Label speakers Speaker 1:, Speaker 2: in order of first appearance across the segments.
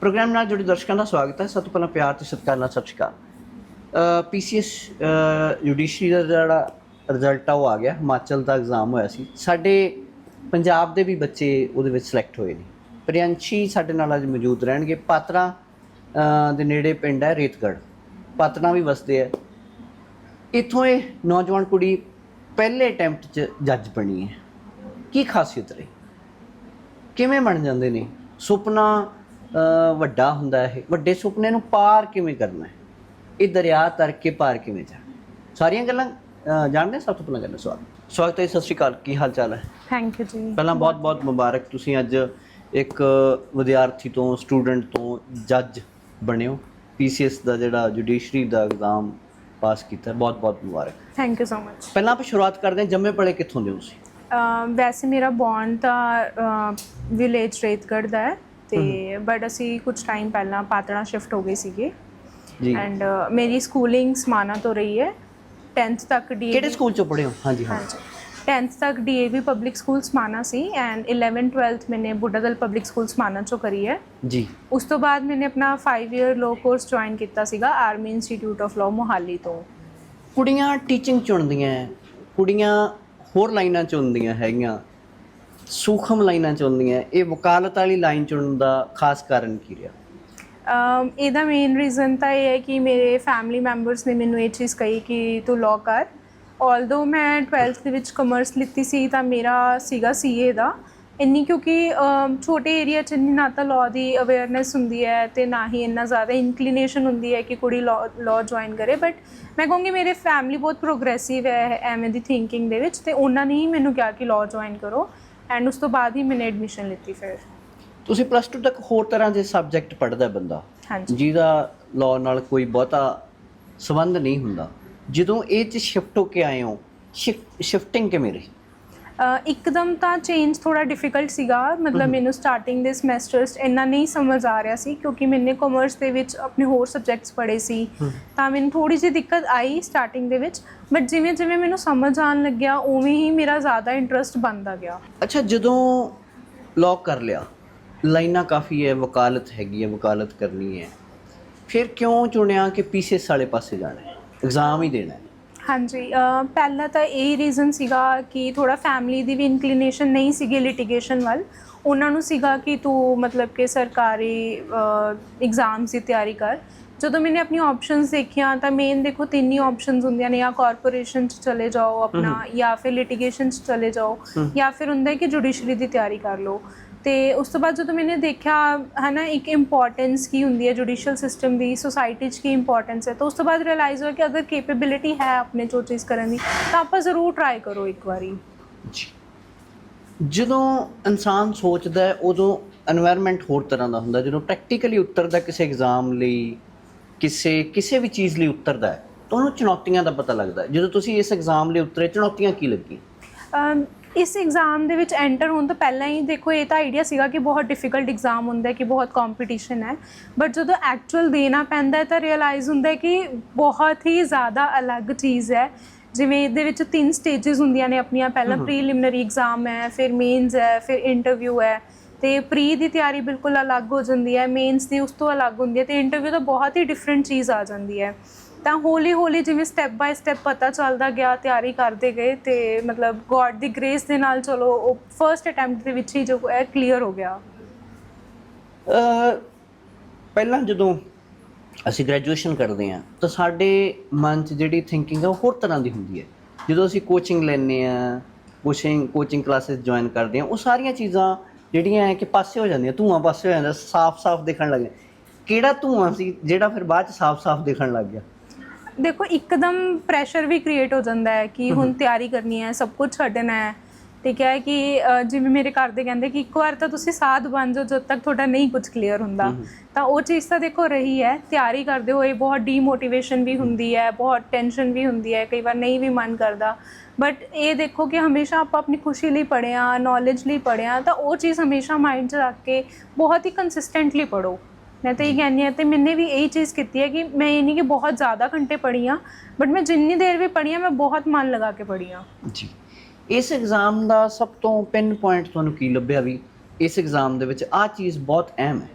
Speaker 1: Programme ਨਾਲ ਜੁੜੇ ਦਰਸ਼ਕਾਂ ਦਾ ਸਵਾਗਤ ਹੈ। ਸਭ ਤੋਂ ਪਹਿਲਾਂ ਪਿਆਰ ਤੇ ਸਤਿਕਾਰ ਨਾਲ ਸਤਿ ਸ਼੍ਰੀ ਅਕਾਲ। ਪੀਸੀਐਸ ਜੁਡੀਸ਼ਰੀ ਦਾ ਜਿਹੜਾ ਰਿਜ਼ਲਟ ਆ, ਉਹ ਆ ਗਿਆ। ਹਿਮਾਚਲ ਦਾ ਐਗਜ਼ਾਮ ਹੋਇਆ ਸੀ। ਸਾਡੇ ਪੰਜਾਬ ਦੇ ਵੀ ਬੱਚੇ ਉਹਦੇ ਵਿੱਚ ਸਿਲੈਕਟ ਹੋਏ ਨੇ। ਪ੍ਰਿਅੰਸ਼ੀ ਸਾਡੇ ਨਾਲ ਅੱਜ ਮੌਜੂਦ ਰਹਿਣਗੇ। ਪਾਤਰਾ ਦੇ ਨੇੜੇ ਪਿੰਡ ਹੈ ਰੇਤਗੜ ਪਾਤਰਾ ਵੀ ਵਸਦੇ ਹੈ। ਇੱਥੋਂ ਇਹ ਨੌਜਵਾਨ ਕੁੜੀ ਪਹਿਲੇ ਅਟੈਂਪਟ 'ਚ ਜੱਜ ਬਣੀ ਹੈ। ਕੀ ਖਾਸੀਅਤ ਰਹੀ? ਕਿਵੇਂ ਬਣ ਜਾਂਦੇ ਨੇ? ਸੁਪਨਾ ਵੱਡਾ ਹੁੰਦਾ ਹੈ ਵੱਡੇ ਸੁਪਨੇ ਨੂੰ ਪਾਰ ਕਿਵੇਂ ਕਰਨਾ ਹੈ? ਇਹ ਦਰਿਆ ਤਰ ਕੇ ਪਾਰ ਕਿਵੇਂ ਜਾਣਾ ਸਾਰੀਆਂ ਗੱਲਾਂ ਜਾਣਦੇ? ਸਭ ਤੋਂ ਪਹਿਲਾਂ ਗੱਲ ਸਵਾਗਤ। ਸਵਾਗਤ ਹੈ ਸਤਿ ਸ਼੍ਰੀ ਅਕਾਲ। ਕੀ ਹਾਲ ਚਾਲ ਹੈ?
Speaker 2: ਥੈਂਕ ਯੂ ਜੀ।
Speaker 1: ਪਹਿਲਾਂ ਬਹੁਤ ਬਹੁਤ ਮੁਬਾਰਕ। ਤੁਸੀਂ ਅੱਜ ਇੱਕ ਵਿਦਿਆਰਥੀ ਤੋਂ ਸਟੂਡੈਂਟ ਤੋਂ ਜੱਜ ਬਣੇ ਹੋ ਪੀਸੀਐਸ ਦਾ ਜਿਹੜਾ ਜੁਡੀਸ਼ਰੀ ਦਾ ਐਗਜ਼ਾਮ ਪਾਸ ਕੀਤਾ। ਬਹੁਤ ਬਹੁਤ ਮੁਬਾਰਕ।
Speaker 2: ਥੈਂਕ ਯੂ ਸੋ ਮਚ
Speaker 1: ਪਹਿਲਾਂ ਆਪਾਂ ਸ਼ੁਰੂਆਤ ਕਰਦੇ ਹਾਂ। ਜੰਮੇ ਪਲੇ ਕਿੱਥੋਂ ਦੇ ਹੋ ਤੁਸੀਂ?
Speaker 2: ਵੈਸੇ ਮੇਰਾ ਬੌਂਡ ਤਾਂ ਵਿਲੇਜ ਰੇਤਗੜ੍ਹ ਦਾ ਹੈ। ਤੇ ਬਟ ਅਸੀਂ ਕੁਝ ਟਾਈਮ ਪਹਿਲਾਂ ਪਾਤੜਾ ਸ਼ਿਫਟ ਹੋ ਗਏ ਸੀਗੇ।
Speaker 1: ਜੀ।
Speaker 2: ਐਂਡ ਮੇਰੀ ਸਕੂਲਿੰਗ ਸਮਾਨਾ ਤੋਂ ਰਹੀ ਹੈ। 10th ਤੱਕ ਡੀ
Speaker 1: ਕਿਹੜੇ ਸਕੂਲ ਚੋਂ ਪੜ੍ਹੇ ਹੋ? ਹਾਂਜੀ ਹਾਂ।
Speaker 2: ਹਾਂਜੀ। 10th ਤੱਕ ਡੀਏਵੀ ਪਬਲਿਕ ਸਕੂਲ ਸਮਾਨਾ ਸੀ ਐਂਡ 11 12th ਮੈंने ਬੁੱਢਾਦਲ ਪਬਲਿਕ ਸਕੂਲ ਸਮਾਨਾ ਚੋਂ ਕਰੀ ਹੈ।
Speaker 1: ਜੀ।
Speaker 2: ਉਸ ਤੋਂ ਬਾਅਦ ਮੈंने ਆਪਣਾ 5 ਇਅਰ ਲੋ ਕੋਰਸ ਜੁਆਇਨ ਕੀਤਾ ਸੀਗਾ army institute of law Mohali ਤੋਂ।
Speaker 1: ਕੁੜੀਆਂ ਟੀਚਿੰਗ ਚੁਣਦੀਆਂ ਕੁੜੀਆਂ ਹੋਰ ਲਾਈਨਾਂ ਚੁਣਦੀਆਂ ਹੈਗੀਆਂ। ਸੂਖਮ ਲਾਈਨਾਂ ਚੁਣਦੀਆਂ ਇਹ ਵਕਾਲਤ ਵਾਲੀ ਲਾਈਨ ਚੁਣਨ ਦਾ ਖਾਸ ਕਾਰਨ ਕੀ ਰਿਹਾ?
Speaker 2: ਇਹਦਾ ਮੇਨ ਰੀਜ਼ਨ ਤਾਂ ਇਹ ਹੈ ਕਿ ਮੇਰੇ ਫੈਮਿਲੀ ਮੈਂਬਰਸ ਨੇ ਮੈਨੂੰ ਇਹ ਚੀਜ਼ ਕਹੀ ਕਿ ਤੂੰ ਲਾਅ ਕਰ। ਆਲਦੋ ਮੈਂ 12th ਦੇ ਵਿੱਚ ਕਮਰਸ ਲਿੱਤੀ ਸੀ, ਤਾਂ ਮੇਰਾ ਸੀਗਾ ਸੀਏ ਦਾ। ਇੰਨੀ ਕਿਉਂਕਿ ਛੋਟੇ ਏਰੀਆ 'ਚ ਨਾ ਤਾਂ ਲਾਅ ਦੀ ਅਵੇਅਰਨੈਸ ਹੁੰਦੀ ਹੈ ਤੇ ਨਾ ਹੀ ਇੰਨਾ ਜ਼ਿਆਦਾ ਇਨਕਲੀਨੇਸ਼ਨ ਹੁੰਦੀ ਹੈ ਕਿ ਕੁੜੀ ਲਾਅ ਜੁਆਇਨ ਕਰੇ। ਬਟ ਮੈਂ ਕਹੂੰਗੀ ਮੇਰੇ ਫੈਮਿਲੀ ਬਹੁਤ ਪ੍ਰੋਗਰੈਸਿਵ ਹੈ ਐਵੇਂ ਦੀ ਥਿੰਕਿੰਗ ਦੇ ਵਿੱਚ ਤੇ ਉਹਨਾਂ ਨੇ ਹੀ ਮੈਨੂੰ ਕਿਹਾ ਕਿ ਲਾਅ ਜੁਆਇਨ ਕਰੋ। ਐਂਡ ਉਸ ਤੋਂ ਬਾਅਦ ਹੀ ਮੈंने ਐਡਮਿਸ਼ਨ ਲਿੱਤੀ ਫਿਰ।
Speaker 1: ਤੁਸੀਂ ਪਲੱਸ 2 ਤੱਕ ਹੋਰ ਤਰ੍ਹਾਂ ਦੇ ਸਬਜੈਕਟ ਪੜ੍ਹਦਾ ਬੰਦਾ?
Speaker 2: ਹਾਂਜੀ।
Speaker 1: ਜਿਹਦਾ ਲਾਅ ਨਾਲ ਕੋਈ ਬਹੁਤਾ ਸੰਬੰਧ ਨਹੀਂ ਹੁੰਦਾ। ਜਦੋਂ ਇਹ ਚ ਸ਼ਿਫਟ ਹੋ ਕੇ ਆਏ ਹੋ ਸ਼ਿਫਟਿੰਗ ਕਿਵੇਂ ਰਹੀ?
Speaker 2: ਇੱਕਦਮ ਤਾਂ ਚੇਂਜ ਥੋੜਾ ਡਿਫਿਕਲਟ ਸੀਗਾ। ਮਤਲਬ ਮੈਨੂੰ ਸਟਾਰਟਿੰਗ ਦੇ ਸਮੈਸਟਰਸ ਇੰਨਾ ਨਹੀਂ ਸਮਝ ਆ ਰਿਹਾ ਸੀ ਕਿਉਂਕਿ ਮੈंने ਕਾਮਰਸ ਦੇ ਵਿੱਚ ਆਪਣੇ ਹੋਰ ਸਬਜੈਕਟਸ ਪੜ੍ਹੇ ਸੀ। ਤਾਂ ਮੈਨੂੰ ਥੋੜੀ ਜਿਹੀ ਦਿੱਕਤ ਆਈ ਸਟਾਰਟਿੰਗ ਦੇ ਵਿੱਚ। ਬਟ ਜਿਵੇਂ ਜਿਵੇਂ ਮੈਨੂੰ ਸਮਝ ਆਉਣ ਲੱਗਿਆ ਉਵੇਂ ਹੀ ਮੇਰਾ ਜ਼ਿਆਦਾ ਇੰਟਰਸਟ ਬਣਦਾ ਗਿਆ।
Speaker 1: ਅੱਛਾ ਜਦੋਂ ਲਾਅ ਕਰ ਲਿਆ ਲਾਈਨਾਂ ਕਾਫੀ ਹੈ ਵਕਾਲਤ ਹੈਗੀ ਹੈ ਵਕਾਲਤ ਕਰਨੀ ਹੈ। ਫਿਰ ਕਿਉਂ ਚੁਣਿਆ ਕਿ ਪੀਸੀਐਸ ਵਾਲੇ ਪਾਸੇ ਜਾਣਾ ਹੈ? ਐਗਜ਼ਾਮ ਹੀ ਦੇਣਾ ਹੈ।
Speaker 2: ਹਾਂਜੀ ਪਹਿਲਾ ਤਾਂ ਇਹ ਰੀਜ਼ਨ ਸੀਗਾ ਕਿ ਥੋੜਾ ਫੈਮਿਲੀ ਦੀ ਵੀ ਇਨਕਲੀਨੇਸ਼ਨ ਨਹੀਂ ਸੀਗੀ ਲਿਟੀਗੇਸ਼ਨ ਵੱਲ। ਉਹਨਾਂ ਨੂੰ ਸੀਗਾ ਕਿ ਤੂੰ ਮਤਲਬ ਕਿ ਸਰਕਾਰੀ ਐਗਜ਼ਾਮਸ ਦੀ ਤਿਆਰੀ ਕਰ। ਜਦੋਂ ਮੈंने ਆਪਣੀ ਆਪਸ਼ਨਸ ਦੇਖੀਆਂ ਤਾਂ ਮੇਨ ਦੇਖੋ ਤਿੰਨ ਹੀ ਆਪਸ਼ਨਸ ਹੁੰਦੀਆਂ ਨੇ ਜਾਂ ਕਾਰਪੋਰੇਸ਼ਨ ਚ ਚਲੇ ਜਾਓ ਆਪਣਾ ਜਾਂ ਫਿਰ ਲਿਟੀਗੇਸ਼ਨ ਚ ਚਲੇ ਜਾਓ ਜਾਂ ਫਿਰ ਹੁੰਦਾ ਹੈ ਕਿ ਜੁਡੀਸ਼ਰੀ ਦੀ ਤਿਆਰੀ ਕਰ ਲਓ। ਤੇ ਉਸ ਤੋਂ ਬਾਅਦ ਜਦੋਂ ਮੈਨੇ ਦੇਖਿਆ ਹੈ ਨਾ ਇੱਕ ਇੰਪੋਰਟੈਂਸ ਕੀ ਹੁੰਦੀ ਹੈ ਜੁਡੀਸ਼ੀਅਲ ਸਿਸਟਮ ਦੀ ਸੋਸਾਇਟੀ 'ਚ ਕੀ ਇੰਪੋਰਟੈਂਸ ਹੈ ਤਾਂ ਉਸ ਤੋਂ ਬਾਅਦ ਰਿਅਲਾਈਜ਼ ਹੋਇਆ ਕਿ ਅਗਰ ਕੈਪੇਬਿਲਿਟੀ ਹੈ ਆਪਣੇ ਜੋ ਚੀਜ਼ ਕਰਨ ਦੀ ਤਾਂ ਆਪਾਂ ਜ਼ਰੂਰ ਟਰਾਈ ਕਰੋ ਇੱਕ ਵਾਰੀ।
Speaker 1: ਜਦੋਂ ਇਨਸਾਨ ਸੋਚਦਾ ਹੈ ਉਦੋਂ এনवायरमेंट ਹੋਰ ਤਰ੍ਹਾਂ ਦਾ ਹੁੰਦਾ ਜਦੋਂ ਪ੍ਰੈਕਟੀਕਲੀ ਉੱਤਰਦਾ ਕਿਸੇ ਐਗਜ਼ਾਮ ਲਈ ਕਿਸੇ ਕਿਸੇ ਵੀ ਚੀਜ਼ ਲਈ ਉੱਤਰਦਾ ਹੈ ਤਾਂ ਉਹਨੂੰ ਚੁਣੌਤੀਆਂ ਦਾ ਪਤਾ ਲੱਗਦਾ ਜਦੋਂ ਤੁਸੀਂ ਇਸ ਐਗਜ਼ਾਮ ਲਈ ਉਤਰੇ ਚੁਣੌਤੀਆਂ ਕੀ ਲੱਗੀਆਂ?
Speaker 2: ਇਸ ਐਗਜ਼ਾਮ ਦੇ ਵਿੱਚ ਐਂਟਰ ਹੋਣ ਤੋਂ ਪਹਿਲਾਂ ਹੀ ਦੇਖੋ ਇਹ ਤਾਂ ਆਈਡੀਆ ਸੀਗਾ ਕਿ ਬਹੁਤ ਡਿਫਿਕਲਟ ਐਗਜ਼ਾਮ ਹੁੰਦਾ ਹੈ ਕਿ ਬਹੁਤ ਕੰਪੀਟੀਸ਼ਨ ਹੈ। ਬਟ ਜਦੋਂ ਐਕਚੁਅਲ ਦੇਣਾ ਪੈਂਦਾ ਤਾਂ ਰਿਅਲਾਈਜ਼ ਹੁੰਦਾ ਕਿ ਬਹੁਤ ਹੀ ਜ਼ਿਆਦਾ ਅਲੱਗ ਚੀਜ਼ ਹੈ। ਜਿਵੇਂ ਇਹਦੇ ਵਿੱਚ ਤਿੰਨ ਸਟੇजेस ਹੁੰਦੀਆਂ ਨੇ ਆਪਣੀਆਂ। ਪਹਿਲਾਂ ਪ੍ਰੀਲਿਮਿਨਰੀ ਐਗਜ਼ਾਮ ਹੈ ਫਿਰ ਮੇਨਸ ਹੈ ਫਿਰ ਇੰਟਰਵਿਊ ਹੈ। ਤੇ ਪ੍ਰੀ ਦੀ ਤਿਆਰੀ ਬਿਲਕੁਲ ਅਲੱਗ ਹੋ ਜਾਂਦੀ ਹੈ ਮੇਨਸ ਦੀ ਉਸ ਤੋਂ ਅਲੱਗ ਹੁੰਦੀ ਹੈ। ਤੇ ਇੰਟਰਵਿਊ ਤਾਂ ਬਹੁਤ ਹੀ ਡਿਫਰੈਂਟ ਚੀਜ਼ ਆ ਜਾਂਦੀ ਹੈ। ਤਾਂ ਹੌਲੀ ਹੌਲੀ ਜਿਵੇਂ ਸਟੈਪ ਬਾਈ ਸਟੈਪ ਪਤਾ ਚੱਲਦਾ ਗਿਆ, ਤਿਆਰੀ ਕਰਦੇ ਗਏ ਤੇ ਮਤਲਬ ਗੋਡ ਦੀ ਗ੍ਰੇਸ ਦੇ ਨਾਲ ਚਲੋ ਉਹ ਫਰਸਟ ਅਟੈਂਪਟ ਦੇ ਵਿੱਚ ਹੀ ਜੋ ਹੈ ਕਲੀਅਰ ਹੋ ਗਿਆ।
Speaker 1: ਪਹਿਲਾਂ ਜਦੋਂ ਅਸੀਂ ਗ੍ਰੈਜੂਏਸ਼ਨ ਕਰਦੇ ਹਾਂ, ਤਾਂ ਸਾਡੇ ਮਨ 'ਚ ਜਿਹੜੀ ਥਿੰਕਿੰਗ ਹੈ ਉਹ ਹੋਰ ਤਰ੍ਹਾਂ ਦੀ ਹੁੰਦੀ ਹੈ। ਜਦੋਂ ਅਸੀਂ ਕੋਚਿੰਗ ਲੈਂਦੇ ਆ ਕੋਚਿੰਗ ਕੋਚਿੰਗ ਕਲਾਸਿਸ ਜੁਆਇਨ ਕਰਦੇ ਹਾਂ, ਉਹ ਸਾਰੀਆਂ ਚੀਜ਼ਾਂ ਜਿਹੜੀਆਂ ਹੈ ਕਿ ਪਾਸੇ ਹੋ ਜਾਂਦੀਆਂ, ਧੂਆਂ ਪਾਸੇ ਹੋ ਜਾਂਦਾ, ਸਾਫ਼-ਸਾਫ਼ ਦਿਖਣ ਲੱਗ ਗਿਆ ਕਿਹੜਾ ਧੂਆਂ ਸੀ ਜਿਹੜਾ ਫਿਰ ਬਾਅਦ 'ਚ ਸਾਫ਼-ਸਾਫ਼ ਦਿਖਣ ਲੱਗ ਗਿਆ?
Speaker 2: ਦੇਖੋ ਇੱਕਦਮ ਪ੍ਰੈਸ਼ਰ ਵੀ ਕ੍ਰੀਏਟ ਹੋ ਜਾਂਦਾ ਹੈ ਕਿ ਹੁਣ ਤਿਆਰੀ ਕਰਨੀ ਹੈ ਸਭ ਕੁਝ ਛੱਡਣਾ ਹੈ। ਤੇ ਕਿਹਾ ਹੈ ਕਿ ਅ, ਜਿਵੇਂ ਮੇਰੇ ਘਰ ਦੇ ਕਹਿੰਦੇ ਕਿ ਇੱਕ ਵਾਰ ਤਾਂ ਤੁਸੀਂ ਸਾਧ ਬਣ ਜਾਓ ਜਦ ਤੱਕ ਤੁਹਾਡਾ ਨਹੀਂ ਕੁਝ ਕਲੀਅਰ ਹੁੰਦਾ। ਤਾਂ ਉਹ ਚੀਜ਼ ਤਾਂ ਦੇਖੋ ਰਹੀ ਹੈ ਤਿਆਰੀ ਕਰਦੇ ਹੋਏ ਬਹੁਤ ਡੀਮੋਟੀਵੇਸ਼ਨ ਵੀ ਹੁੰਦੀ ਹੈ ਬਹੁਤ ਟੈਨਸ਼ਨ ਵੀ ਹੁੰਦੀ ਹੈ ਕਈ ਵਾਰ ਨਹੀਂ ਵੀ ਮਨ ਕਰਦਾ। ਬਟ ਇਹ ਦੇਖੋ ਕਿ ਹਮੇਸ਼ਾ ਆਪਾਂ ਆਪਣੀ ਖੁਸ਼ੀ ਲਈ ਪੜ੍ਹਿਆ ਨੌਲੇਜ ਲਈ ਪੜ੍ਹਿਆ ਤਾਂ ਉਹ ਚੀਜ਼ ਹਮੇਸ਼ਾ ਮਾਈਂਡ 'ਚ ਰੱਖ ਕੇ ਬਹੁਤ ਹੀ ਕੰਸਿਸਟੈਂਟਲੀ ਪੜੋ ਮੈਂ ਤਾਂ ਇਹ ਕਹਿੰਦੀ ਹਾਂ ਤੇ ਮੈंने ਵੀ ਇਹੀ ਚੀਜ਼ ਕੀਤੀ ਹੈ ਕਿ ਮੈਂ ਇਹ ਨਹੀਂ ਕਿ ਬਹੁਤ ਜ਼ਿਆਦਾ ਘੰਟੇ ਪੜ੍ਹੀ ਹਾਂ ਬਟ ਮੈਂ ਜਿੰਨੀ ਦੇਰ ਵੀ ਪੜ੍ਹੀ ਹਾਂ ਮੈਂ ਬਹੁਤ ਮਨ ਲਗਾ ਕੇ ਪੜ੍ਹੀ ਹਾਂ।
Speaker 1: ਜੀ। ਇਸ ਐਗਜ਼ਾਮ ਦਾ ਸਭ ਤੋਂ ਪਿਨ ਪੁਆਇੰਟ ਤੁਹਾਨੂੰ ਕੀ ਲੱਭਿਆ ਵੀ? ਇਸ ਐਗਜ਼ਾਮ ਦੇ ਵਿੱਚ ਆਹ ਚੀਜ਼ ਬਹੁਤ ਅਹਿਮ ਹੈ।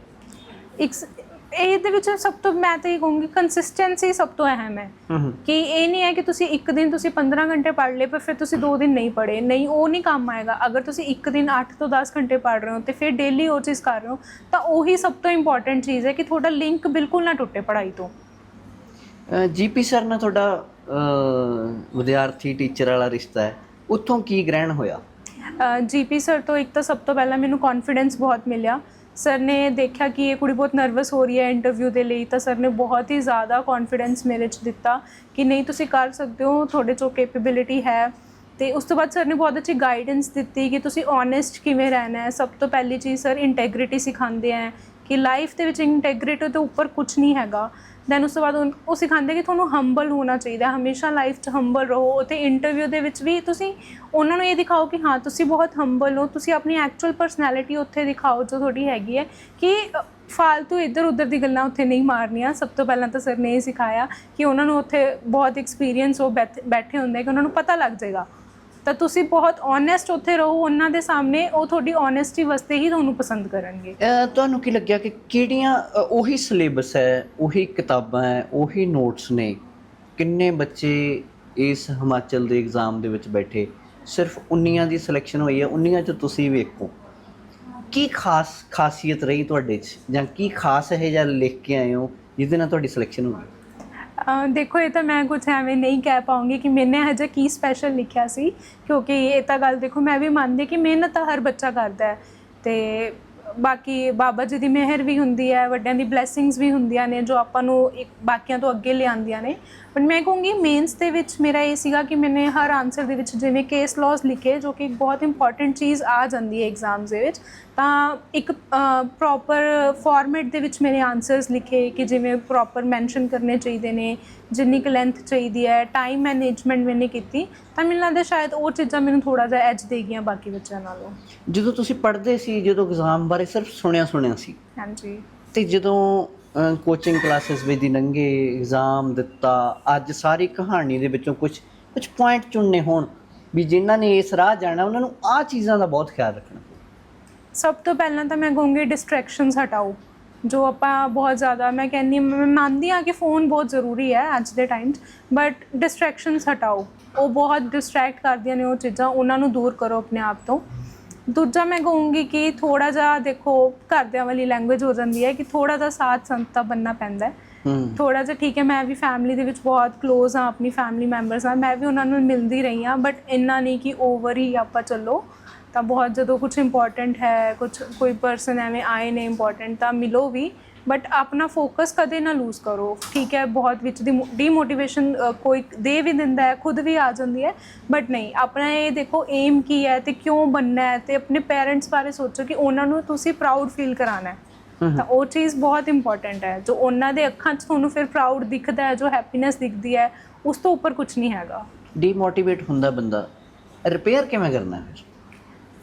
Speaker 2: ਇੱਕ ਇਹਦੇ ਵਿੱਚ ਸਭ ਤੋਂ ਮੈਂ ਤਾਂ ਇਹ ਕਹੂੰਗੀ ਕੰਸਿਸਟੈਂਸੀ ਸਭ ਤੋਂ ਅਹਿਮ ਹੈ। ਕਿ ਇਹ ਨਹੀਂ ਹੈ ਕਿ ਤੁਸੀਂ ਇੱਕ ਦਿਨ ਤੁਸੀਂ 15 ਘੰਟੇ ਪੜ੍ਹ ਲਏ ਪਰ ਫਿਰ ਤੁਸੀਂ ਦੋ ਦਿਨ ਨਹੀਂ ਪੜ੍ਹੇ। ਨਹੀਂ ਉਹ ਨਹੀਂ ਕੰਮ ਆਏਗਾ। ਅਗਰ ਤੁਸੀਂ ਇੱਕ ਦਿਨ 8 ਤੋਂ 10 ਘੰਟੇ ਪੜ੍ਹ ਰਹੇ ਹੋ ਤੇ ਫਿਰ ਡੇਲੀ ਉਹ ਚੀਜ਼ ਕਰ ਰਹੇ ਹੋ ਤਾਂ ਉਹੀ ਸਭ ਤੋਂ ਇੰਪੋਰਟੈਂਟ ਚੀਜ਼ ਹੈ ਕਿ ਤੁਹਾਡਾ ਲਿੰਕ ਬਿਲਕੁਲ ਨਾ ਟੁੱਟੇ ਪੜ੍ਹਾਈ ਤੋਂ।
Speaker 1: ਜੀਪੀ ਸਰ ਨਾਲ ਤੁਹਾਡਾ ਵਿਦਿਆਰਥੀ ਟੀਚਰ ਵਾਲਾ ਰਿਸ਼ਤਾ ਹੈ। ਉੱਥੋਂ ਕੀ ਗ੍ਰਹਿਣ ਹੋਇਆ?
Speaker 2: ਜੀਪੀ ਸਰ ਤੋਂ ਇੱਕ ਤਾਂ ਸਭ ਤੋਂ ਪਹਿਲਾਂ ਮੈਨੂੰ ਕੌਨਫੀਡੈਂਸ ਬਹੁਤ ਮਿਲਿਆ। ਸਰ ਨੇ ਦੇਖਿਆ ਕਿ ਇਹ ਕੁੜੀ ਬਹੁਤ ਨਰਵਸ ਹੋ ਰਹੀ ਹੈ ਇੰਟਰਵਿਊ ਦੇ ਲਈ, ਤਾਂ ਸਰ ਨੇ ਬਹੁਤ ਹੀ ਜ਼ਿਆਦਾ ਕੌਨਫੀਡੈਂਸ ਮੇਰੇ 'ਚ ਦਿੱਤਾ ਕਿ ਨਹੀਂ, ਤੁਸੀਂ ਕਰ ਸਕਦੇ ਹੋ, ਤੁਹਾਡੇ 'ਚੋਂ ਕੈਪੇਬਿਲਿਟੀ ਹੈ। ਤੇ ਉਸ ਤੋਂ ਬਾਅਦ ਸਰ ਨੇ ਬਹੁਤ ਅੱਛੀ ਗਾਈਡੈਂਸ ਦਿੱਤੀ ਕਿ ਤੁਸੀਂ ਓਨੈਸਟ ਕਿਵੇਂ ਰਹਿਣਾ ਹੈ। ਸਭ ਤੋਂ ਪਹਿਲੀ ਚੀਜ਼ ਸਰ ਇੰਟੈਗ੍ਰਿਟੀ ਸਿਖਾਉਂਦੇ ਹੈ ਕਿ ਲਾਈਫ ਦੇ ਵਿੱਚ ਇੰਟੈਗ੍ਰਿਟੀ ਤੋਂ ਉੱਪਰ ਕੁਝ ਨਹੀਂ ਹੈਗਾ। ਦੈਨ ਉਸ ਤੋਂ ਬਾਅਦ ਉਨ- ਉਹ ਸਿਖਾਉਂਦੇ ਕਿ ਤੁਹਾਨੂੰ ਹੰਬਲ ਹੋਣਾ ਚਾਹੀਦਾ ਹਮੇਸ਼ਾ ਲਾਈਫ 'ਚ ਹੰਬਲ ਰਹੋ। ਤੇ ਇੰਟਰਵਿਊ ਦੇ ਵਿੱਚ ਵੀ ਤੁਸੀਂ ਉਹਨਾਂ ਨੂੰ ਇਹ ਦਿਖਾਓ ਕਿ ਹਾਂ, ਤੁਸੀਂ ਬਹੁਤ ਹੰਬਲ ਹੋ। ਤੁਸੀਂ ਆਪਣੀ ਐਕਚੁਅਲ ਪਰਸਨੈਲਿਟੀ ਉੱਥੇ ਦਿਖਾਓ ਜੋ ਤੁਹਾਡੀ ਹੈਗੀ ਹੈ ਕਿ ਫਾਲਤੂ ਇੱਧਰ ਉੱਧਰ ਦੀ ਗੱਲਾਂ ਉੱਥੇ ਨਹੀਂ ਮਾਰਨੀਆਂ। ਸਭ ਤੋਂ ਪਹਿਲਾਂ ਤਾਂ ਸਰ ਨੇ ਇਹ ਸਿਖਾਇਆ ਕਿ ਉਹਨਾਂ ਨੂੰ ਉੱਥੇ ਬਹੁਤ ਐਕਸਪੀਰੀਅੰਸ ਹੋ ਬੈਠ- ਬੈਠੇ ਹੁੰਦੇ ਕਿ ਉਹਨਾਂ ਨੂੰ ਪਤਾ ਲੱਗ ਜਾਏਗਾ। ਤਾਂ ਤੁਸੀਂ ਬਹੁਤ ਓਨੈਸਟ ਉੱਥੇ ਰਹੋ, ਉਹਨਾਂ ਦੇ ਸਾਹਮਣੇ ਉਹ ਤੁਹਾਡੀ ਓਨੈਸਟੀ ਵਾਸਤੇ ਹੀ ਤੁਹਾਨੂੰ ਪਸੰਦ ਕਰਨਗੇ।
Speaker 1: ਤੁਹਾਨੂੰ ਕੀ ਲੱਗਿਆ ਕਿ ਕਿਹੜੀਆਂ ਉਹੀ ਸਿਲੇਬਸ ਹੈ, ਉਹੀ ਕਿਤਾਬਾਂ ਹੈ, ਉਹੀ ਨੋਟਸ ਨੇ, ਕਿੰਨੇ ਬੱਚੇ ਇਸ ਹਿਮਾਚਲ ਦੇ ਐਗਜ਼ਾਮ ਦੇ ਵਿੱਚ ਬੈਠੇ? ਸਿਰਫ 19 ਦੀ ਸਿਲੈਕਸ਼ਨ ਹੋਈ ਹੈ 19 ਚ ਤੁਸੀਂ ਵੇਖੋ। ਕੀ ਖਾਸ, ਖਾਸੀਅਤ ਰਹੀ ਤੁਹਾਡੇ 'ਚ? ਜਾਂ ਕੀ ਖਾਸ ਹੈ ਜਾਂ ਲਿਖ ਕੇ ਆਏ ਹੋ, ਜਿਹਦੇ ਨਾਲ ਤੁਹਾਡੀ ਸਿਲੈਕਸ਼ਨ ਹੋ ਗਈ?
Speaker 2: ਦੇਖੋ, ਇਹ ਤਾਂ ਮੈਂ ਕੁਝ ਐਵੇਂ ਨਹੀਂ ਕਹਿ ਪਾਉਂਗੀ ਕਿ ਮੈਨੇ ਹਜੇ ਕੀ ਸਪੈਸ਼ਲ ਲਿਖਿਆ ਸੀ, ਕਿਉਂਕਿ ਇਹ ਤਾਂ ਗੱਲ ਦੇਖੋ, ਮੈਂ ਵੀ ਮੰਨਦੀ ਕਿ ਮਿਹਨਤ ਤਾਂ ਹਰ ਬੱਚਾ ਕਰਦਾ ਹੈ। ਤੇ ਬਾਕੀ ਬਾਬਾ ਜੀ ਦੀ ਮਿਹਰ ਵੀ ਹੁੰਦੀ ਹੈ, ਵੱਡਿਆਂ ਦੀ ਬਲੇਸਿੰਗਸ ਵੀ ਹੁੰਦੀਆਂ ਨੇ ਜੋ ਆਪਾਂ ਨੂੰ ਇੱਕ ਬਾਕੀਆਂ ਤੋਂ ਅੱਗੇ ਲਿਆਉਂਦੀਆਂ ਨੇ। ਬਟ ਮੈਂ ਕਹੂੰਗੀ ਮੇਨਸ ਦੇ ਵਿੱਚ ਮੇਰਾ ਇਹ ਸੀਗਾ ਕਿ ਮੈਨੇ ਹਰ ਆਨਸਰ ਦੇ ਵਿੱਚ ਜਿਵੇਂ ਕੇਸ ਲਾਜ਼ ਲਿਖੇ, ਜੋ ਕਿ ਇੱਕ ਬਹੁਤ ਇੰਪੋਰਟੈਂਟ ਚੀਜ਼ ਆ ਜਾਂਦੀ ਹੈ ਐਗਜ਼ਾਮਸ ਦੇ ਵਿੱਚ, ਤਾਂ ਇੱਕ ਪ੍ਰੋਪਰ ਫਾਰਮੈਟ ਦੇ ਵਿੱਚ ਮੇਰੇ ਆਨਸਰਸ ਲਿਖੇ ਕਿ ਜਿਵੇਂ ਪ੍ਰੋਪਰ ਮੈਂਸ਼ਨ ਕਰਨੇ ਚਾਹੀਦੇ ਨੇ, ਜਿੰਨੀ ਕੁ ਲੈਂਥ ਚਾਹੀਦੀ ਹੈ ਟਾਈਮ ਮੈਨੇਜਮੈਂਟ ਮੈਨੇ ਕੀਤੀ, ਤਾਂ ਮੈਨੂੰ ਲੱਗਦਾ ਸ਼ਾਇਦ ਉਹ ਚੀਜ਼ਾਂ ਮੈਨੂੰ ਥੋੜਾ ਜਿਹਾ ਐਜ ਦੇ ਗਈਆਂ ਬਾਕੀ ਬੱਚਿਆਂ ਨਾਲੋਂ।
Speaker 1: ਜਦੋਂ ਤੁਸੀਂ ਪੜ੍ਹਦੇ ਸੀ, ਜਦੋਂ ਐਗਜ਼ਾਮ ਬਾਰੇ ਸਿਰਫ ਸੁਣਿਆ ਸੁਣਿਆ ਸੀ।
Speaker 2: ਹਾਂਜੀ।
Speaker 1: ਤੇ ਜਦੋਂ ਕੋਚਿੰਗ ਕਲਾਸਿਸ ਵਿੱਚ ਦੀ ਲੰਘੇ ਐਗਜ਼ਾਮ ਦਿੱਤਾ ਅੱਜ ਸਾਰੀ ਕਹਾਣੀ ਦੇ ਵਿੱਚੋਂ ਕੁਝ ਕੁਝ ਪੁਆਇੰਟ ਚੁਣਨੇ ਹੋਣ ਵੀ ਜਿਨ੍ਹਾਂ ਨੇ ਇਸ ਰਾਹ ਜਾਣਾ ਉਹਨਾਂ ਨੂੰ ਆਹ ਚੀਜ਼ਾਂ ਦਾ ਬਹੁਤ ਖਿਆਲ ਰੱਖਣਾ।
Speaker 2: ਸਭ ਤੋਂ ਪਹਿਲਾਂ ਤਾਂ ਮੈਂ ਕਹੂੰਗੀ ਡਿਸਟਰੈਕਸ਼ਨਸ ਹਟਾਓ। ਜੋ ਆਪਾਂ ਬਹੁਤ ਜ਼ਿਆਦਾ ਮੈਂ ਕਹਿੰਦੀ ਮੈਂ ਮੰਨਦੀ ਹਾਂ ਕਿ ਫੋਨ ਬਹੁਤ ਜ਼ਰੂਰੀ ਹੈ ਅੱਜ ਦੇ ਟਾਈਮ 'ਚ ਬਟ ਡਿਸਟਰੈਕਸ਼ਨਸ ਹਟਾਓ। ਉਹ ਬਹੁਤ ਡਿਸਟਰੈਕਟ ਕਰਦੀਆਂ ਨੇ ਉਹ ਚੀਜ਼ਾਂ ਉਹਨਾਂ ਨੂੰ ਦੂਰ ਕਰੋ ਆਪਣੇ ਆਪ ਤੋਂ। ਦੂਜਾ ਮੈਂ ਕਹੂੰਗੀ ਕਿ ਥੋੜਾ ਜਿਹਾ ਦੇਖੋ ਘਰਦਿਆਂ ਵਾਲੀ ਲੈਂਗੁਏਜ ਹੋ ਜਾਂਦੀ ਹੈ ਕਿ ਥੋੜਾ ਜਿਹਾ ਸਾਥ ਸੰਤਾ ਬੰਨਾ ਪੈਂਦਾ ਹੈ।
Speaker 1: ਹੂੰ।
Speaker 2: ਥੋੜਾ ਜਿਹਾ ਠੀਕ ਹੈ ਮੈਂ ਵੀ ਫੈਮਿਲੀ ਦੇ ਵਿੱਚ ਬਹੁਤ ক্লোਜ਼ ਹਾਂ ਆਪਣੀ ਫੈਮਿਲੀ ਮੈਂਬਰਸ ਨਾਲ ਮੈਂ ਵੀ ਉਹਨਾਂ ਨੂੰ ਮਿਲਦੀ ਰਹੀ ਹਾਂ ਬਟ ਇੰਨਾ ਨਹੀਂ ਕਿ ਓਵਰ ਹੀ ਆਪਾਂ ਚੱਲੋ। ਤਾਂ ਬਹੁਤ ਜਦੋਂ ਕੁਝ ਇੰਪੋਰਟੈਂਟ ਹੈ ਕੁਝ ਕੋਈ ਪਰਸਨ ਐਵੇਂ ਆਏ ਨੇ ਇੰਪੋਰਟੈਂਟ ਤਾਂ ਮਿਲੋ ਵੀ। ਬਟ ਆਪਣਾ ਫੋਕਸ ਕਦੇ ਨਾ ਲੂਜ਼ ਕਰੋ। ਠੀਕ ਹੈ ਬਹੁਤ ਵਿੱਚ ਦੀ ਡੀਮੋਟੀਵੇਸ਼ਨ ਕੋਈ ਦੇ ਵੀ ਦਿੰਦਾ ਹੈ ਖੁਦ ਵੀ ਆ ਜਾਂਦੀ ਹੈ। ਬਟ ਨਹੀਂ ਆਪਣਾ ਇਹ ਦੇਖੋ ਏਮ ਕੀ ਹੈ ਤੇ ਕਿਉਂ ਬੰਨਾ ਹੈ ਤੇ ਆਪਣੇ ਪੇਰੈਂਟਸ ਬਾਰੇ ਸੋਚੋ ਕਿ ਉਹਨਾਂ ਨੂੰ ਤੁਸੀਂ ਪ੍ਰਾਊਡ ਫੀਲ ਕਰਾਣਾ ਹੈ। ਤਾਂ ਉਹ ਚੀਜ਼ ਬਹੁਤ ਇੰਪੋਰਟੈਂਟ ਹੈ। ਜੋ ਉਹਨਾਂ ਦੇ ਅੱਖਾਂ 'ਚ ਤੁਹਾਨੂੰ ਫਿਰ ਪ੍ਰਾਊਡ ਦਿਖਦਾ ਹੈ ਜੋ ਹੈਪੀਨੈਸ ਦਿਖਦੀ ਹੈ ਉਸ ਤੋਂ ਉੱਪਰ ਕੁਝ ਨਹੀਂ ਹੈਗਾ।
Speaker 1: ਡੀਮੋਟੀਵੇਟ ਹੁੰਦਾ ਬੰਦਾ। ਰਿਪੇਅਰ ਕਿਵੇਂ ਕਰਨਾ ਹੈ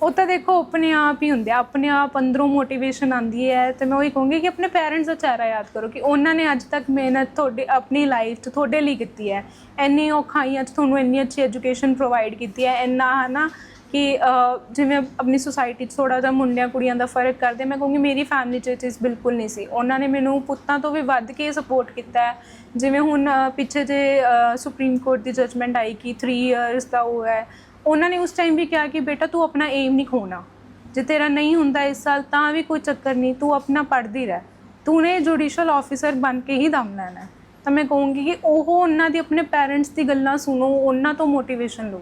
Speaker 2: ਉਹ ਤਾਂ ਦੇਖੋ, ਆਪਣੇ ਆਪ ਹੀ ਹੁੰਦੇ ਆ, ਆਪਣੇ ਆਪ ਅੰਦਰੋਂ ਮੋਟੀਵੇਸ਼ਨ ਆਉਂਦੀ ਹੈ ਤੇ ਮੈਂ ਉਹੀ ਕਹੂੰਗੀ ਕਿ ਆਪਣੇ ਪੇਰੈਂਟਸ ਦਾ ਚਿਹਰਾ ਯਾਦ ਕਰੋ ਕਿ ਉਹਨਾਂ ਨੇ ਅੱਜ ਤੱਕ ਮਿਹਨਤ ਤੁਹਾਡੇ, ਆਪਣੀ ਲਾਈਫ 'ਚ ਤੁਹਾਡੇ ਲਈ ਕੀਤੀ ਹੈ। ਇੰਨੀ ਔਖਾਈਆਂ 'ਚ ਤੁਹਾਨੂੰ ਇੰਨੀ ਅੱਛੀ ਐਜੂਕੇਸ਼ਨ ਪ੍ਰੋਵਾਈਡ ਕੀਤੀ ਹੈ, ਇੰਨਾ ਹਨਾ ਕਿ ਜਿਵੇਂ ਆਪਣੀ ਸੁਸਾਇਟੀ 'ਚ ਥੋੜਾ ਜਿਹਾ ਮੁੰਡਿਆਂ ਕੁੜੀਆਂ ਦਾ ਫ਼ਰਕ ਕਰਦੇ, ਮੈਂ ਕਹੂੰਗੀ ਮੇਰੀ ਫੈਮਿਲੀ 'ਚ ਇਹ ਚੀਜ਼ ਬਿਲਕੁਲ ਨਹੀਂ ਸੀ। ਉਹਨਾਂ ਨੇ ਮੈਨੂੰ ਪੁੱਤਾਂ ਤੋਂ ਵੀ ਵੱਧ ਕੇ ਸਪੋਰਟ ਕੀਤਾ ਹੈ। ਜਿਵੇਂ ਹੁਣ ਪਿੱਛੇ ਜੇ ਸੁਪਰੀਮ ਕੋਰਟ ਦੀ ਜਜਮੈਂਟ ਆਈ ਕਿ 3 ਇਅਰਸ ਦਾ ਉਹ ਹੈ ਉਹਨਾਂ ਨੇ ਉਸ ਟਾਈਮ ਵੀ ਕਿਹਾ ਕਿ ਬੇਟਾ ਤੂੰ ਆਪਣਾ ਏਮ ਨਹੀਂ ਖੋਣਾ। ਜੇ ਤੇਰਾ ਨਹੀਂ ਹੁੰਦਾ ਇਸ ਸਾਲ ਤਾਂ ਵੀ ਕੋਈ ਚੱਕਰ ਨਹੀਂ ਤੂੰ ਆਪਣਾ ਪੜ੍ਹਦੀ ਰਹਿ। ਤੂੰ ਨੇ ਜੁਡੀਸ਼ੀਅਲ ਆਫੀਸਰ ਬਣ ਕੇ ਹੀ ਦਮ ਲੈਣਾ। ਤਾਂ ਮੈਂ ਕਹੂੰਗੀ ਕਿ ਉਹ ਉਹਨਾਂ ਦੀ ਆਪਣੇ ਪੇਰੈਂਟਸ ਦੀ ਗੱਲਾਂ ਸੁਣੋ ਉਹਨਾਂ ਤੋਂ ਮੋਟੀਵੇਸ਼ਨ ਲਓ।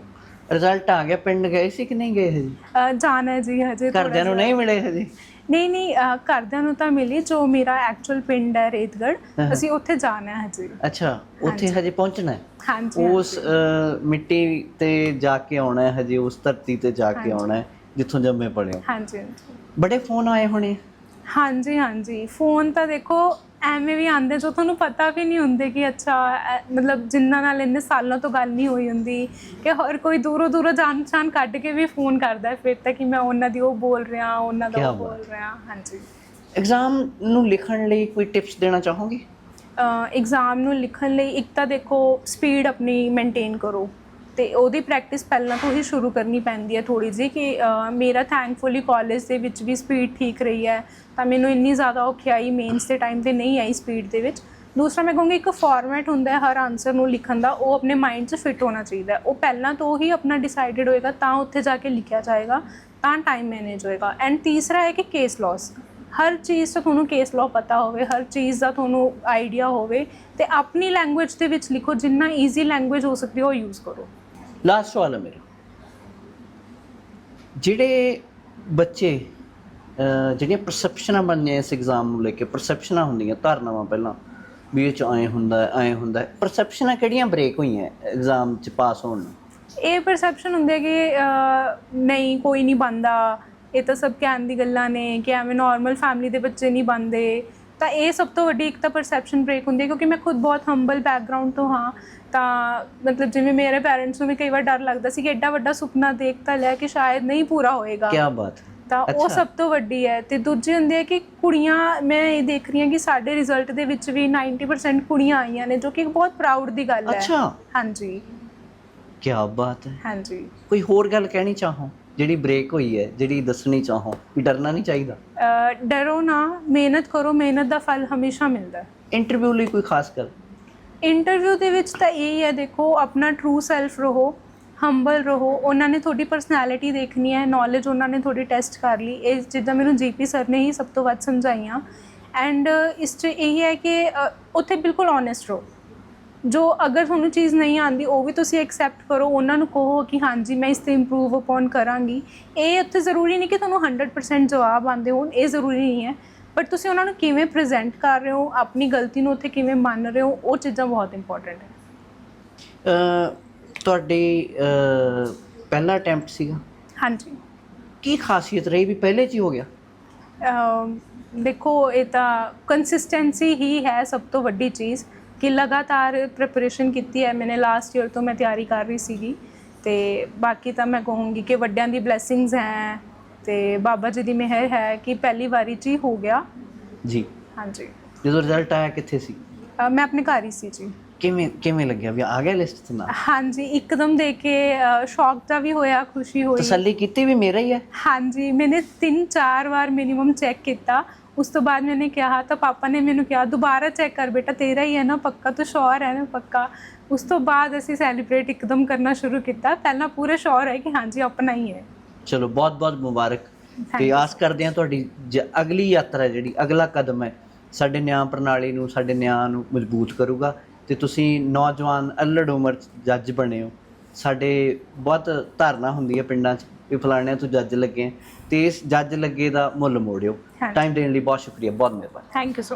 Speaker 1: ਰਿਜ਼ਲਟ ਆ ਗਿਆ ਪਿੰਡ ਗਏ ਸੀ ਕਿ ਨਹੀਂ ਗਏ ਹਜੇ
Speaker 2: ਜਾਣਾ ਜੀ ਹਜੇ
Speaker 1: ਘਰਦਿਆਂ ਨੂੰ। ਨਹੀਂ ਮਿਲੇ ਹਜੇ?
Speaker 2: ਨਹੀਂ ਨਹੀਂ ਅਹ ਘਰਦਿਆਂ ਨੂੰ ਤਾਂ ਮਿਲੀ ਜੋ ਮੇਰਾ ਐਕਚੁਅਲ ਪਿੰਡ ਹੈ ਰੇਤਗੜ
Speaker 1: ਹਾਂ।
Speaker 2: ਅਸੀਂ ਉੱਥੇ ਜਾਣਾ ਹੈ ਹਜੇ।
Speaker 1: ਅੱਛਾ ਉੱਥੇ
Speaker 2: ਹਾਂਜੀ।
Speaker 1: ਪਹੁੰਚਣਾ ਹੈ?
Speaker 2: ਹਾਂਜੀ
Speaker 1: ਉਸ ਅਹ, ਮਿੱਟੀ ਤੇ ਜਾ ਕੇ ਆਉਣਾ ਹੈ ਹਜੇ ਉਸ ਧਰਤੀ ਤੇ ਜਾ ਕੇ। ਆਉਣਾ ਹੈ ਜਿੱਥੋਂ ਜੰਮੇ ਪਲੇ ਹੋ।
Speaker 2: ਹਾਂਜੀ ਹਾਂਜੀ।
Speaker 1: ਬੜੇ ਫੋਨ ਆਏ ਹੋਣੇ।
Speaker 2: ਹਾਂਜੀ ਹਾਂਜੀ। ਫੋਨ ਤਾਂ ਦੇਖੋ ਐਵੇਂ ਵੀ ਆਂਦੇ ਜੋ ਤੁਹਾਨੂੰ ਪਤਾ ਵੀ ਨਹੀਂ ਹੁੰਦੇ ਕਿ ਅੱਛਾ ਮਤਲਬ ਜਿਨ੍ਹਾਂ ਨਾਲ ਇੰਨੇ ਸਾਲਾਂ ਤੋਂ ਗੱਲ ਨਹੀਂ ਹੋਈ ਹੁੰਦੀ ਕਿ ਹਰ ਕੋਈ ਦੂਰੋਂ ਦੂਰੋਂ ਜਾਣ ਪਛਾਣ ਕੱਢ ਕੇ ਵੀ ਫੋਨ ਕਰਦਾ ਹੈ ਫਿਰ ਤਾਂ ਕਿ ਮੈਂ ਉਹਨਾਂ ਦੀ ਉਹ ਬੋਲ ਰਿਹਾ ਉਹਨਾਂ ਦਾ
Speaker 1: ਕਿਆ
Speaker 2: ਉਹ
Speaker 1: ਬਾਤ।
Speaker 2: ਬੋਲ ਰਿਹਾ ਹਾਂਜੀ।
Speaker 1: ਐਗਜ਼ਾਮ ਨੂੰ ਲਿਖਣ ਲਈ ਕੋਈ ਟਿਪਸ ਦੇਣਾ ਚਾਹੋਗੇ?
Speaker 2: ਐਗਜ਼ਾਮ ਨੂੰ ਲਿਖਣ ਲਈ ਇੱਕ ਤਾਂ ਦੇਖੋ ਸਪੀਡ ਆਪਣੀ ਮੇਨਟੇਨ ਕਰੋ। ਤੇ ਉਹਦੀ ਪ੍ਰੈਕਟਿਸ ਪਹਿਲਾਂ ਤੋਂ ਹੀ ਸ਼ੁਰੂ ਕਰਨੀ ਪੈਂਦੀ ਹੈ ਥੋੜੀ ਜਿਹੀ ਕਿ ਮੇਰਾ ਥੈਂਕਫੁਲੀ ਕਾਲਜ ਦੇ ਵਿੱਚ ਵੀ ਸਪੀਡ ਠੀਕ ਰਹੀ ਹੈ, ਤਾਂ ਮੈਨੂੰ ਇੰਨੀ ਜ਼ਿਆਦਾ ਔਖਿਆਈ ਮੇਨਸ ਦੇ ਟਾਈਮ ਤੇ ਨਹੀਂ ਆਈ ਸਪੀਡ ਦੇ ਵਿੱਚ। ਦੂਸਰਾ ਮੈਂ ਕਹੂੰਗੀ ਇੱਕ ਫਾਰਮੈਟ ਹੁੰਦਾ ਹੈ, ਹਰ ਆਨਸਰ ਨੂੰ ਲਿਖਣ ਦਾ, ਉਹ ਆਪਣੇ ਮਾਈਂਡ 'ਚ ਫਿੱਟ ਹੋਣਾ ਚਾਹੀਦਾ ਉਹ ਪਹਿਲਾਂ ਤੋਂ ਹੀ ਆਪਣਾ ਡਿਸਾਈਡਡ ਹੋਏਗਾ, ਤਾਂ ਉੱਥੇ ਜਾ ਕੇ ਲਿਖਿਆ ਜਾਏਗਾ, ਤਾਂ ਟਾਈਮ ਮੈਨੇਜ ਹੋਏਗਾ। ਐਂਡ ਤੀਸਰਾ ਹੈ ਕਿ ਕੇਸ ਲਾਸ ਹਰ ਚੀਜ਼ ਦਾ ਤੁਹਾਨੂੰ ਕੇਸ ਲਾਅ ਪਤਾ ਹੋਵੇ, ਹਰ ਚੀਜ਼ ਦਾ ਤੁਹਾਨੂੰ ਆਈਡੀਆ ਹੋਵੇ, ਤੇ ਆਪਣੀ ਲੈਂਗੁਏਜ ਦੇ ਵਿੱਚ ਲਿਖੋ, ਜਿੰਨਾ ਈਜ਼ੀ ਲੈਂਗੁਏਜ ਹੋ ਸਕਦੀ ਹੈ, ਉਹ ਯੂਜ਼ ਕਰੋ।
Speaker 1: ਲਾਸਟ ਸਵਾਲ ਹੈ ਮੇਰਾ। ਜਿਹੜੇ ਬੱਚੇ ਜਿਹੜੀਆਂ ਪਰਸੈਪਸ਼ਨਾਂ ਬਣਦੀਆਂ ਇਸ ਐਗਜ਼ਾਮ ਨੂੰ ਲੈ ਕੇ ਪਰਸੈਪਸ਼ਨਾਂ ਹੁੰਦੀਆਂ, ਧਾਰਨਾਵਾਂ ਪਹਿਲਾਂ, ਵੀ ਇਹ ਚ ਐਂ ਹੁੰਦਾ ਹੈ ਹੁੰਦਾ ਪਰਸੈਪਸ਼ਨਾਂ ਕਿਹੜੀਆਂ ਬ੍ਰੇਕ ਹੋਈਆਂ ਐਗਜ਼ਾਮ ਚ ਪਾਸ ਹੋਣ ਨੂੰ?
Speaker 2: ਇਹ ਪਰਸੈਪਸ਼ਨ ਹੁੰਦੀ ਹੈ ਕਿ ਨਹੀਂ, ਕੋਈ ਨਹੀਂ ਬੰਦਾ ਇਹ ਤਾਂ ਸਭ ਕਹਿਣ ਦੀ ਗੱਲਾਂ ਨੇ ਕਿ ਐਵੇਂ ਨਾਰਮਲ ਫੈਮਿਲੀ ਦੇ ਬੱਚੇ ਨਹੀਂ ਬੰਦੇ ਤਾਂ ਇਹ ਸਭ ਤੋਂ ਵੱਡੀ ਇੱਕ ਤਾਂ ਪਰਸੈਪਸ਼ਨ ਬ੍ਰੇਕ ਹੁੰਦੀ ਹੈ ਕਿਉਂਕਿ ਮੈਂ ਖੁਦ ਬਹੁਤ ਹੰਬਲ ਬੈਕਗ੍ਰਾਉਂਡ ਤੋਂ ਹਾਂ। ਤਾਂ ਮਤਲਬ ਜਿਵੇਂ ਮੇਰੇ ਪੈਰੈਂਟਸ ਨੂੰ ਵੀ ਕਈ ਵਾਰ ਡਰ ਲੱਗਦਾ ਸੀ ਕਿ ਐਡਾ ਵੱਡਾ ਸੁਪਨਾ ਦੇਖ ਤਾਂ ਲਿਆ ਕਿ ਸ਼ਾਇਦ ਨਹੀਂ ਪੂਰਾ ਹੋਏਗਾ।
Speaker 1: ਕੀ ਬਾਤ ਹੈ।
Speaker 2: ਤਾਂ ਉਹ
Speaker 1: ਅੱਛਾ।
Speaker 2: ਸਭ ਤੋਂ ਵੱਡੀ ਹੈ ਤੇ ਦੂਜੀ ਹੁੰਦੀ ਹੈ ਕਿ ਕੁੜੀਆਂ ਮੈਂ ਇਹ ਦੇਖ ਰਹੀ ਹਾਂ ਕਿ ਸਾਡੇ ਰਿਜ਼ਲਟ ਦੇ ਵਿੱਚ ਵੀ 90% ਕੁੜੀਆਂ ਆਈਆਂ ਨੇ ਜੋ ਕਿ ਇੱਕ ਬਹੁਤ ਪ੍ਰਾਊਡ ਦੀ ਗੱਲ ਹੈ।
Speaker 1: ਅੱਛਾ।
Speaker 2: ਹਾਂਜੀ।
Speaker 1: ਕੀ ਬਾਤ ਹੈ।
Speaker 2: ਹਾਂਜੀ।
Speaker 1: ਕੋਈ ਹੋਰ ਗੱਲ ਕਹਿਣੀ ਚਾਹੋ? ਜਿਹੜੀ ਬ੍ਰੇਕ ਹੋਈ ਹੈ ਜਿਹੜੀ ਦੱਸਣੀ ਚਾਹੋ? ਵੀ ਡਰਨਾ ਨਹੀਂ ਚਾਹੀਦਾ?
Speaker 2: ਅਹ ਡਰੋ ਨਾ ਮਿਹਨਤ ਕਰੋ ਮਿਹਨਤ ਦਾ ਫਲ ਹਮੇਸ਼ਾ ਮਿਲਦਾ ਹੈ।
Speaker 1: ਇੰਟਰਵਿਊ ਲਈ ਕੋਈ ਖਾਸ ਗੱਲ?
Speaker 2: ਇੰਟਰਵਿਊ ਦੇ ਵਿੱਚ ਤਾਂ ਇਹ ਹੀ ਹੈ, ਦੇਖੋ, ਆਪਣਾ ਟਰੂ ਸੈਲਫ ਰਹੋ ਹੰਬਲ ਰਹੋ, ਉਹਨਾਂ ਨੇ ਤੁਹਾਡੀ ਪਰਸਨੈਲਿਟੀ ਦੇਖਣੀ ਹੈ ਨੌਲੇਜ ਉਹਨਾਂ ਨੇ ਤੁਹਾਡੀ ਟੈਸਟ ਕਰ ਲਈ। ਇਹ ਜਿੱਦਾਂ ਮੈਨੂੰ ਜੀਪੀ ਸਰ ਨੇ ਹੀ ਸਭ ਤੋਂ ਵੱਧ ਸਮਝਾਈਆਂ। ਐਂਡ ਇਸ 'ਚ ਇਹ ਹੈ ਕਿ ਉੱਥੇ ਬਿਲਕੁਲ ਓਨੈਸਟ ਰਹੋ। ਜੋ ਅਗਰ ਤੁਹਾਨੂੰ ਚੀਜ਼ ਨਹੀਂ ਆਂਦੀ ਉਹ ਵੀ ਤੁਸੀਂ ਐਕਸੈਪਟ ਕਰੋ, ਉਹਨਾਂ ਨੂੰ ਕਹੋ ਕਿ ਹਾਂਜੀ, ਮੈਂ ਇਸ ਤੇ ਇੰਪਰੂਵ ਅਪਨ ਕਰਾਂਗੀ। ਇਹ ਉੱਥੇ ਜ਼ਰੂਰੀ ਨਹੀਂ ਕਿ ਤੁਹਾਨੂੰ 100% ਜਵਾਬ ਆਂਦੇ ਹੋਣ, ਇਹ ਜ਼ਰੂਰੀ ਨਹੀਂ ਹੈ। ਬਟ ਤੁਸੀਂ ਉਹਨਾਂ ਨੂੰ ਕਿਵੇਂ ਪ੍ਰੈਜ਼ੈਂਟ ਕਰ ਰਹੇ ਹੋ? ਆਪਣੀ ਗਲਤੀ ਨੂੰ ਉੱਥੇ ਕਿਵੇਂ ਮੰਨ ਰਹੇ ਹੋ? ਉਹ ਚੀਜ਼ਾਂ ਬਹੁਤ ਇੰਪੋਰਟੈਂਟ ਹੈ।
Speaker 1: ਤੁਹਾਡੀ ਪਹਿਲਾ ਅਟੈਂਪਟ ਸੀਗਾ?
Speaker 2: ਹਾਂਜੀ।
Speaker 1: ਕੀ ਖਾਸੀਅਤ ਰਹੀ ਵੀ ਪਹਿਲੇ ਚ ਹੀ ਹੋ ਗਿਆ?
Speaker 2: ਦੇਖੋ ਇਹ ਤਾਂ ਕੰਸਿਸਟੈਂਸੀ ਹੀ ਹੈ ਸਭ ਤੋਂ ਵੱਡੀ ਚੀਜ਼ ਕਿ ਲਗਾਤਾਰ ਪ੍ਰੈਪਰੇਸ਼ਨ ਕੀਤੀ ਹੈ। ਮੈਨੇ ਲਾਸਟ ਈਅਰ ਤੋਂ ਮੈਂ ਤਿਆਰੀ ਕਰ ਰਹੀ ਸੀਗੀ ਤੇ ਬਾਕੀ ਤਾਂ ਮੈਂ ਕਹੂੰਗੀ ਕਿ ਵੱਡਿਆਂ ਦੀ ਬਲੇਸਿੰਗਸ ਹੈ। ਤੇ ਬਾਬਾ ਜੀ ਦੀ ਮਿਹਰ ਹੈ ਕਿ ਪਹਿਲੀ ਵਾਰੀ 'ਚ ਹੀ ਹੋ ਗਿਆ।
Speaker 1: ਜੀ।
Speaker 2: ਹਾਂਜੀ।
Speaker 1: ਜਦੋਂ ਰਿਜ਼ਲਟ ਆਇਆ ਕਿੱਥੇ ਸੀ?
Speaker 2: ਅ, ਮੈਂ ਆਪਣੇ ਘਰ ਹੀ ਸੀ ਜੀ।
Speaker 1: ਕਿਵੇਂ ਕਿਵੇਂ ਲੱਗਿਆ ਵੀ ਆ ਗਿਆ ਲਿਸਟ 'ਚ ਨਾ
Speaker 2: ਹਾਂਜੀ ਇੱਕਦਮ ਦੇਖ ਕੇ ਸ਼ੌਕ ਤਾਂ ਵੀ ਹੋਇਆ ਖੁਸ਼ੀ ਹੋਈ।
Speaker 1: ਤਸੱਲੀ ਕੀਤੀ ਵੀ ਮੇਰਾ ਹੀ ਹੈ?
Speaker 2: ਹਾਂਜੀ ਤਿੰਨ ਚਾਰ ਵਾਰ ਮਿਨੀਮਮ ਚੈੱਕ ਕੀਤਾ। ਉਸ ਤੋਂ ਬਾਅਦ ਮੈंने ਕਿਹਾ ਤਾਂ ਪਾਪਾ ਨੇ ਮੈਨੂੰ ਕਿਹਾ ਦੁਬਾਰਾ ਚੈੱਕ ਕਰ ਬੇਟਾ ਤੇਰਾ ਹੀ ਹੈ ਨਾ ਪੱਕਾ ਤੂੰ ਸ਼ੋਰ ਹੈ ਨਾ ਪੱਕਾ। ਉਸ ਤੋਂ ਬਾਅਦ ਅਸੀਂ ਸੈਲੀਬ੍ਰੇਟ ਇੱਕਦਮ ਕਰਨਾ ਸ਼ੁਰੂ ਕੀਤਾ। ਪਹਿਲਾਂ ਪੂਰੇ ਸ਼ੋਰ ਹੈ ਕਿ ਹਾਂਜੀ ਆਪਣਾ ਹੀ ਹੈ।
Speaker 1: ਚਲੋ ਬਹੁਤ ਬਹੁਤ ਮੁਬਾਰਕ। ਤੇ. ਆਸ ਕਰਦੇ ਹਾਂ ਤੁਹਾਡੀ ਜ- ਅਗਲੀ ਯਾਤਰਾ ਜਿਹੜੀ ਅਗਲਾ ਕਦਮ ਹੈ ਸਾਡੇ ਨਿਆਂ ਪ੍ਰਣਾਲੀ ਨੂੰ ਸਾਡੇ ਨਿਆਂ ਨੂੰ ਮਜ਼ਬੂਤ ਕਰੂਗਾ। ਤੇ ਤੁਸੀਂ ਨੌਜਵਾਨ ਅਲੜ ਉਮਰ 'ਚ ਜੱਜ ਬਣੇ ਹੋ। ਸਾਡੇ ਬਹੁਤ ਧਾਰਨਾ ਹੁੰਦੀ ਹੈ ਪਿੰਡਾਂ 'ਚ ਵੀ ਫਲਾਣਿਆਂ ਤੋਂ ਜੱਜ ਲੱਗੇ। ਹੈ, ਤੇ ਇਸ ਜੱਜ ਲੱਗੇ ਦਾ ਮੁੱਲ ਮੋੜਿਓ।
Speaker 2: ਹਾਂਜੀ।
Speaker 1: ਟਾਈਮ ਦੇਣ ਲਈ ਬਹੁਤ ਸ਼ੁਕਰੀਆ ਬਹੁਤ ਮਿਹਰਬਾਨੀ।
Speaker 2: Thank you so